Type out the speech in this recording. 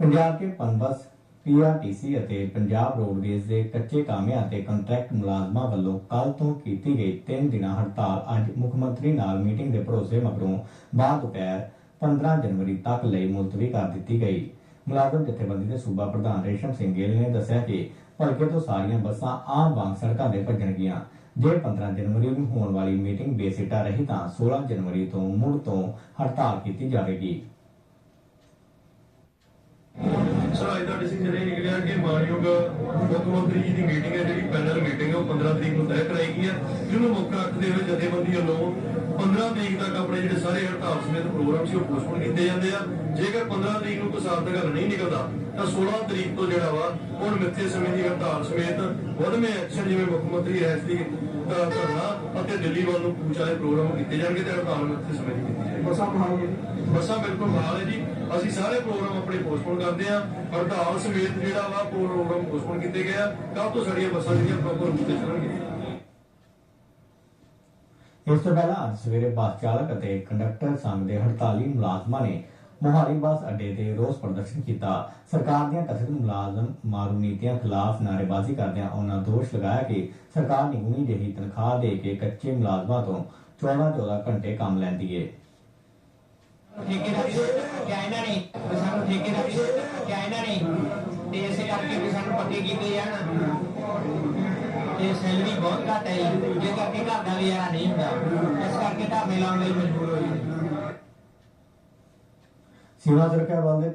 ਪੰਜਾਬ ਕੇ Punbus PRTC ਅਤੇ Punjab roadways ਦੇ ਕੱਚੇ ਕਾਮਿਆਂ ਅਤੇ ਕੰਟਰੈਕਟ ਮੁਲਾਜ਼ਮਾਂ ਵੱਲੋਂ ਕੱਲ ਤੋਂ ਕੀਤੀ ਗਈ 3 ਦਿਨਾਂ ਹੜਤਾਲ ਅੱਜ ਮੁੱਖ ਮੰਤਰੀ ਨਾਲ ਮੀਟਿੰਗ ਦੇ ਭਰੋਸੇ ਮਗਰੋਂ ਬਾਅਦ ਦੁਪਹਿਰ 15 ਜਨਵਰੀ ਤੱਕ ਲਈ ਮੁਲਤਵੀ ਕਰ ਦਿੱਤੀ ਗਈ। ਮੁਲਾਜ਼ਮ ਜਥੇਬੰਦੀ ਦੇ ਸੂਬਾ ਪ੍ਰਧਾਨ ਰੇਸ਼ਮ ਸਿੰਘ ਗਿੱਲ ਨੇ ਦੱਸਿਆ ਕਿ ਭਲਕੇ ਤੋਂ ਸਾਰੀਆਂ ਬੱਸਾਂ ਆਮ ਵਾਂਗ ਸੜਕਾਂ ਤੇ ਭੱਜਣਗੀਆਂ। ਜੇ 15 ਜਨਵਰੀ ਨੂੰ ਹੋਣ ਵਾਲੀ ਮੀਟਿੰਗ ਬੇਸਿੱਟਾ ਰਹੀ ਤਾਂ 16 ਜਨਵਰੀ ਤੋਂ ਮੁੜ ਤੋਂ ਹੜਤਾਲ ਕੀਤੀ ਜਾਵੇਗੀ। ਸਰ ਅੱਜ ਦਾ ਡਿਸੀਜਨ ਇਹ ਨਿਕਲਿਆ ਕਿ ਮਾਨਯੋਗ ਮੁੱਖ ਮੰਤਰੀ ਜੀ ਦੀ ਮੀਟਿੰਗ ਹੈ ਜਿਹੜੀ ਪੈਨਲ ਮੀਟਿੰਗ ਹੈ ਉਹ 15 ਤਰੀਕ ਨੂੰ ਤੈਅ ਕਰਾਈ ਗਈ ਹੈ ਜਿਹਨੂੰ ਮੁੱਖ ਰੱਖਦੇ ਹੋਏ ਜਥੇਬੰਦੀ ਵੱਲੋਂ 15 ਤਰੀਕ ਤੱਕ ਆਪਣੇ ਜਿਹੜੇ ਸਾਰੇ ਹੜਤਾਲ ਸਮੇਤ ਪ੍ਰੋਗਰਾਮ ਸੀ ਉਹ ਪੋਸਟਪੋਨ ਕੀਤੇ ਜਾਂਦੇ ਆ। ਜੇਕਰ 15 ਤਰੀਕ ਨੂੰ ਕੋਈ ਸਾਰਥਕ ਹੱਲ ਨਹੀਂ ਨਿਕਲਦਾ ਤਾਂ 16 ਤਰੀਕ ਤੋਂ ਜਿਹੜਾ ਵਾ ਹੁਣ ਮਿੱਥੇ ਸਮੇਂ ਦੀ ਹੜਤਾਲ ਸਮੇਤ ਵਧਵੇਂ ਐਕਸ਼ਨ ਜਿਵੇਂ ਮੁੱਖ ਮੰਤਰੀ ਰਹਿਸ ਦੀ ਧਰਨਾ ਅਤੇ ਦਿੱਲੀ ਵੱਲ ਨੂੰ ਕੂਚ ਵਾਲੇ ਪ੍ਰੋਗਰਾਮ ਕੀਤੇ ਜਾਣਗੇ ਤੇ ਹੜਤਾਲ ਮਿੱਥੇ ਸਮੇਂ ਦੀ ਕੀਤੀ ਜਾਏਗੀ। ਬੱਸਾਂ ਬਿਲਕੁਲ ਨਾਲ ਹੈ ਅਸੀਂ ਸਾਰੇ ਪ੍ਰੋਗਰਾਮ ਆਪਣੇ ਪੋਸਟਪੋਨ ਕਰਦੇ ਆ ਹੜਤਾਲ ਸਮੇਤ ਜਿਹੜਾ ਵਾ ਪ੍ਰੋਗਰਾਮ ਪੋਸਟਪੋਨ ਕੀਤੇ ਗਏ ਕੱਲ ਤੋਂ ਸਾਡੀਆਂ ਬੱਸਾਂ ਜਿਹੜੀਆਂ ਪ੍ਰੋਪਰ ਰੂਟ ਤੇ ਚੱਲਣਗੀਆਂ। ਇਸ ਤੋਂ ਪਹਿਲਾਂ ਸਵੇਰੇ ਬੱਸ ਚਾਲਕ ਅਤੇ ਕੰਡਕਟਰ ਸੰਘ ਦੇ ਹੜਤਾਲੀ ਮੁਲਾਜ਼ਮਾਂ ਨੇ ਮੋਹਾਲੀ ਬੱਸ ਅੱਡੇ ਤੇ ਰੋਸ ਪ੍ਰਦਰਸ਼ਨ ਕੀਤਾ। ਸਰਕਾਰ ਦੀਆਂ ਕਥਿਤ ਮੁਲਾਜ਼ਮ ਮਾਰੂ ਨੀਤੀਆਂ ਖਿਲਾਫ ਨਾਅਰੇਬਾਜ਼ੀ ਕਰਦਿਆਂ ਉਹਨਾਂ ਦੋਸ਼ ਲਗਾਇਆ ਕਿ ਸਰਕਾਰ ਨਿਗਮੀ ਜਿਹੀ ਤਨਖਾਹ ਦੇ ਕੇ ਕੱਚੇ ਮੁਲਾਜ਼ਮਾਂ ਤੋਂ 14-14 ਘੰਟੇ ਕੰਮ ਲੈਂਦੀ ਏ। ਠੇਕੇ ਕਿਆ ਇਹਨਾਂ ਨੇ ਵੀ ਸਾਨੂੰ ਠੇਕੇ ਕਿਆ ਇਹਨਾਂ ਨੇ ਤੇ ਇਸੇ ਕਰਕੇ ਵੀ ਸਾਨੂੰ ਪੱਕੇ ਕੀਤੇ ਜਾਣ ਤੇ ਸੈਲਰੀ ਬਹੁਤ ਘੱਟ ਹੈ ਜੇ ਕਰਕੇ ਘਰ ਦਾ ਗੁਜ਼ਾਰਾ ਨਹੀਂ ਹੁੰਦਾ ਇਸ ਕਰਕੇ ਧਰਨੇ ਲਾਉਣ ਲਈ ਮਜਬੂਰ ਹੋਏ ਸੀਮਾ ਸੁਰੱਖਿਆ ਬਲ ਦੇ